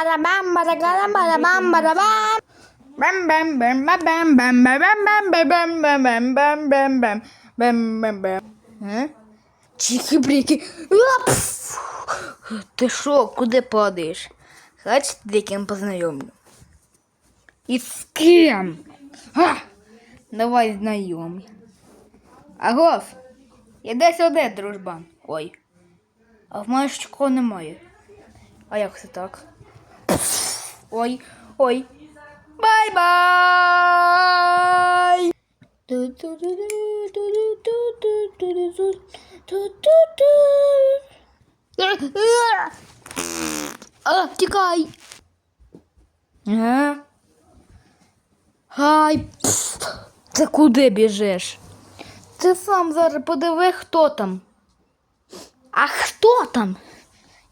Барабам, барабам, барабам, барабам. Бам бам бам бам бам бам бам бам бам бам бам бам бам бам бам бам бам Е? Чики-брики. Ти що, куди падаєш? Хочеш, з ким познайомлю? І з ким? А, давай знайомі. Агов, іди сюди, дружбан. Ой. А в мене ж такого немає. А як це так? Ой, ой. Бай-бай! А, тікай! Ага. Ай, пф, ти куди біжиш? Ти сам зараз подиви, хто там. А хто там?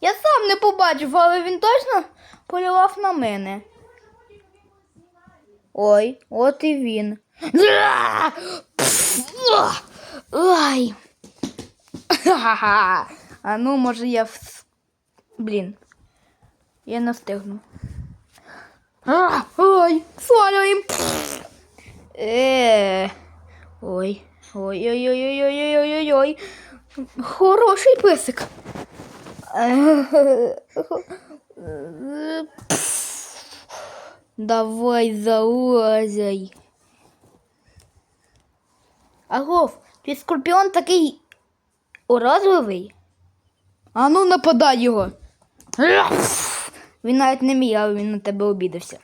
Я сам не побачив, але він точно полював на мене. Ой, от і він. Ай. А ну, може, я в... Блін. Я не встигну. Ой, свалюємо. Е. Ой. Ой-ой-ой-ой-ой-ой-ой-ой. Хороший песик. Давай залазай. Агов, твій скорпіон такий уразливий. А ну нападай його. Він навіть не але він на тебе обідався.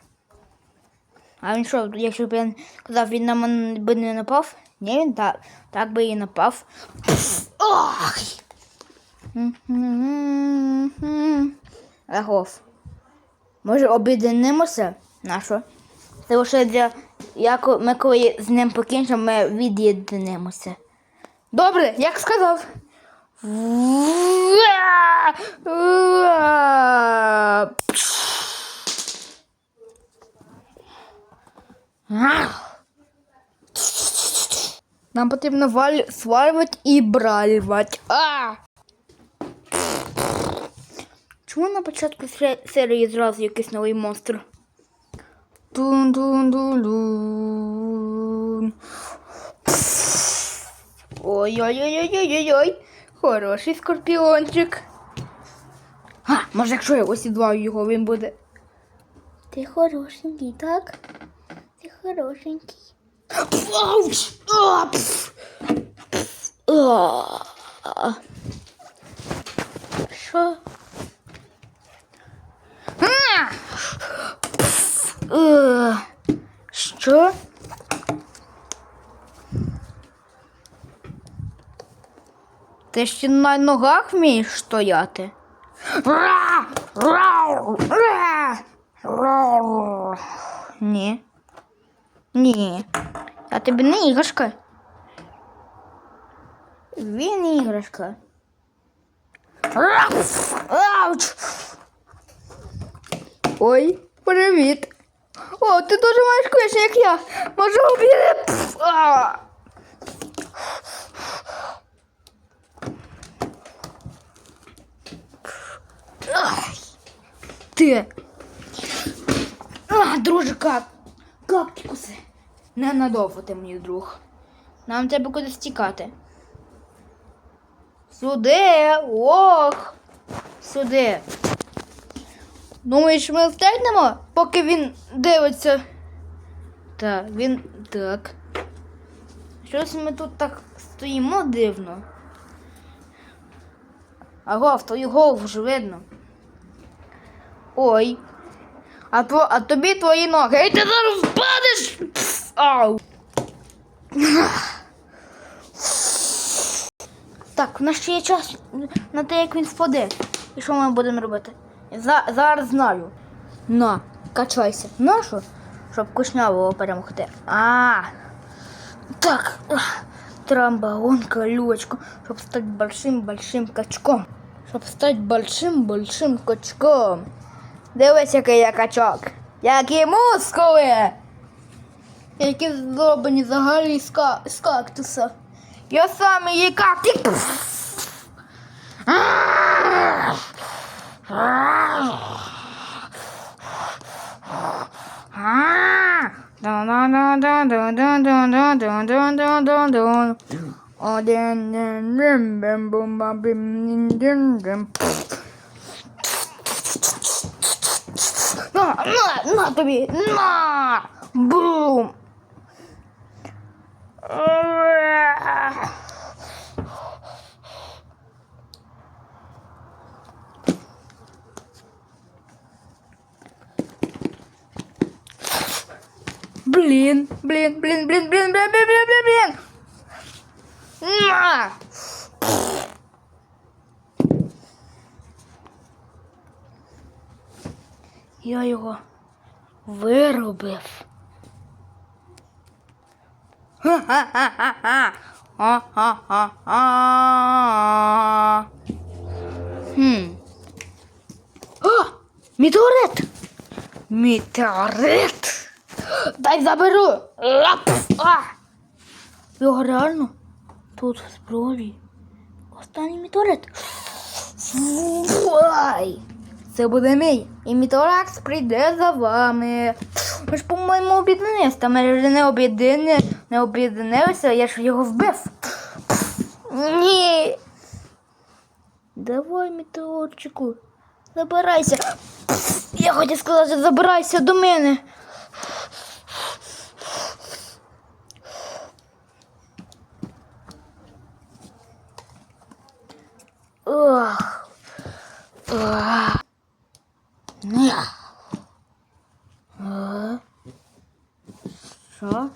А він що, якщо б я казав, він на мене би не напав? Ні, він так, так би і напав. Ох! Агов. Може об'єднанимося? На що? Це лише для. Як ми коли з ним покінчимо, ми від'єднанимося. Добре, як сказав. Нам потрібно валь... свалювати і бралювати. А! Чому на початку серії зразу якийсь новий монстр? Тун-дун-ду-лун. Ой-ой-ой-ой-ой-ой. Хороший скорпіончик. А, може, якщо я осідлаю його, він буде. Ти хорошенький, так? Ти хорошенький. Ауч! А, пф. Пф. А. Що? А! Е. Що? Ти ще на ногах вмієш стояти? Ні. Ні. Я тобі не іграшка. Він іграшка. Ауч! Ой, привіт. О, ти дуже маєш клешні, як я. Можу. Ай. Ти. А, друже, как? Кактикуси. Ненадовго ти мій друг. Нам треба кудись тікати. Сюди. Ох. Сюди. Думаєш, ми встигнемо, поки він дивиться. Так, він так. Щось ми тут так стоїмо дивно. Аго, в твою голову вже видно. Ой. А, то, а тобі твої ноги. Ей, ти зараз впадеш! Ау. Так, у нас ще є час на те, як він впаде. І що ми будемо робити? За, зараз знаю. На, качайся. Нащо? Щоб кушнявого перемогти. А. Так. Трамбаон, колючку, щоб стати большим-большим качком. Щоб стати большим-большим качком. Дивись, який я качок. Які мускули! Які зроблені взагалі з, ка- з кактуса. Я сам її кактус. 啊！啊！当当当当当当当当当当当！我天天认真不把拼音丢人。那那那，对比那 boom。Блін, блін, блін, блін, блін, блін, блін, блін, блін. На! Я його виробив. Ха-ха-ха-ха-ха. А-ха-ха-ха. Хм. О, метеорит! Метеорит! Дай заберу! Його реально тут в зброї. Останній метеорит. Це буде мій. І метеоракс прийде за вами. Ми ж, по-моєму, об'єдналися. Та ми не об'єднали, не об'єдналися, я ж його вбив. Ні. Давай, метеорчику, забирайся. Я хотів сказати, забирайся до мене. Ох. Ох. Що?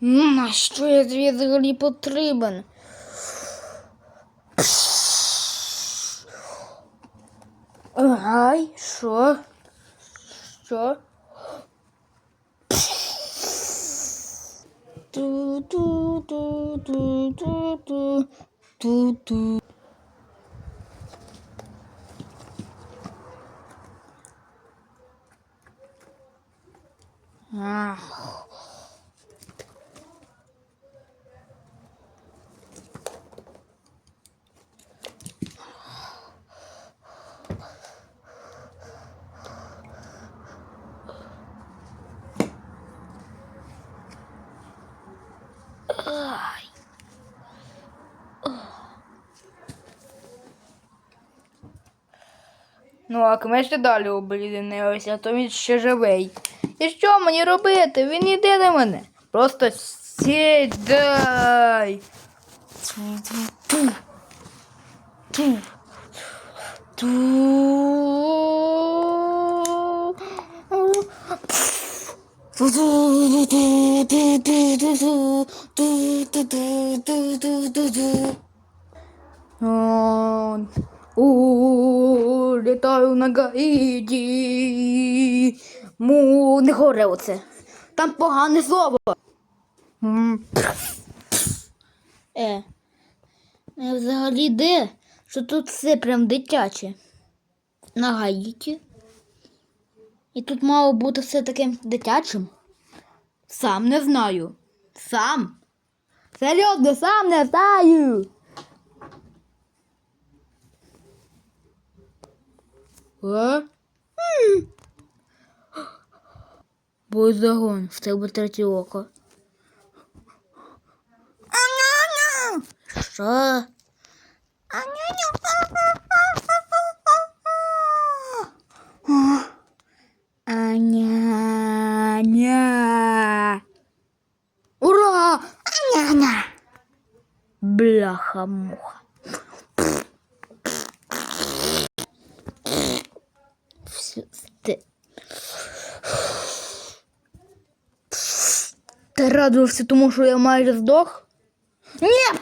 На що я звідси потрібен? Ай, що? 줄. 두두두두두두 두두 아. Ну, а ще далі об'єдналися, а то він ще живий. І що мені робити? Він йде до мене. Просто сідай. Ту-ту-ту. Літаю на гаїді. Му, не горе оце. Там погане слово. Е. е, Взагалі де? Що тут все прям дитяче. На Гаїті. І тут мало бути все таким дитячим. Сам не знаю. Сам. Серйозно, сам не знаю. А? М. Бой загон, в тебе третє око. Що? Аня-ня! Ура! Аня-ня! Бляха-муха. Все, ти... Ти радувався тому, що я майже здох? Ні!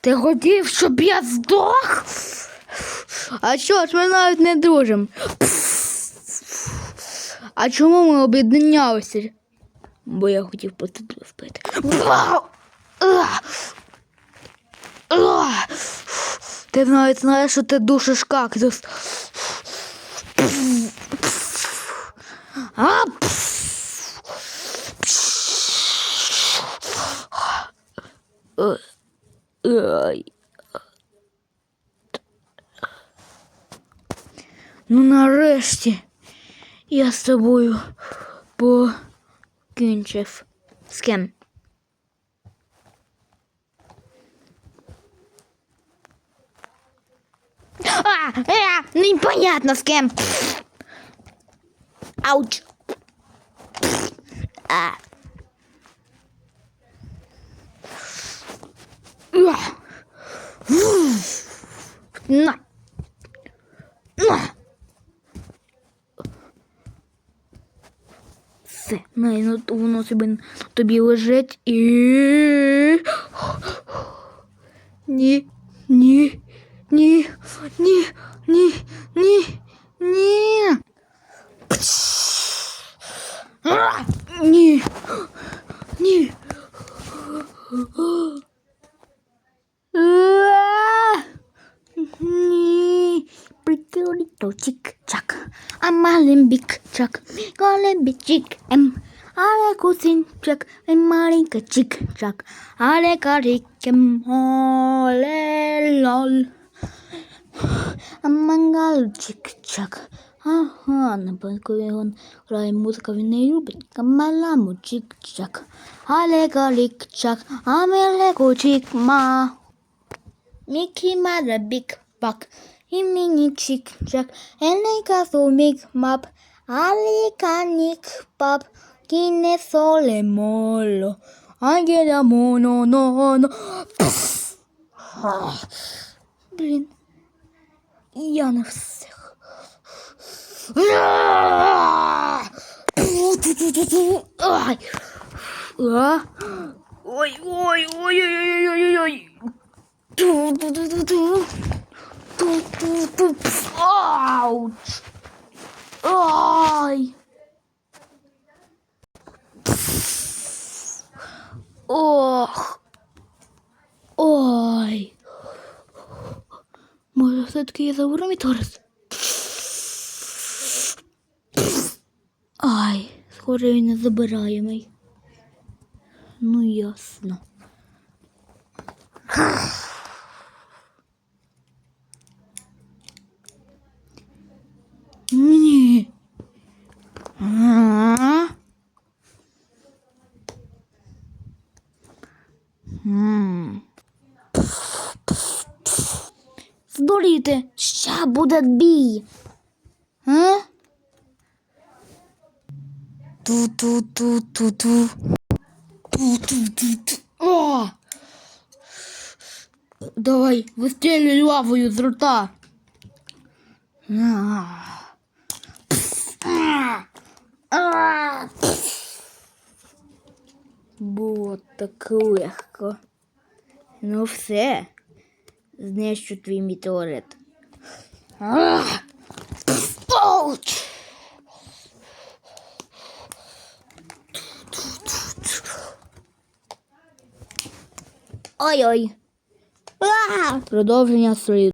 Ти хотів, щоб я здох? А що ж, ми навіть не дружимо. А чому ми об'єдналися? Бо я хотів тебе вбити. Ти навіть знаєш, що ти душиш кактус. А, Ну нарешті я з тобою покінчив з ким. А, а, непонятно з ким. Ауч. А. А. На. На. Все, най, ну, то воно собі, тобі лежить і. Ні, ні, Ні, ні, ні, ні, ні. А, Ні, ні. А, Ні. Приколito чик-чак. А маленький чак. Голубий чик. Ем. Але кусинчик. І маленький чик-чак. Але карикем. Оле лол. А мангал чик-чак. Ага, на банку він грає музика, він не любить. Камаламу чик-чак. Але карик-чак. А мелеко чик-ма. Mickey mother big buck. He mini chick jack. And I got so big map. Ali canik Я не всіх. Ой, ой, ой, ой, ой, ой, ой. Ауч. Ай. Ох. Ой. Може, все-таки я заберу мій торс? Ай, схоже, він не забираємий. Ну, ясно. Ні. А? М. Здуріти, ще буде бій. А? Ту-ту-ту-ту-ту. Ту-ту-ту-ту. О! Давай, вистрілюй лавою з рота. Було так легко. Ну все. Знищу твій метеорит. А. Ауч! Ой-ой. Продовження слід.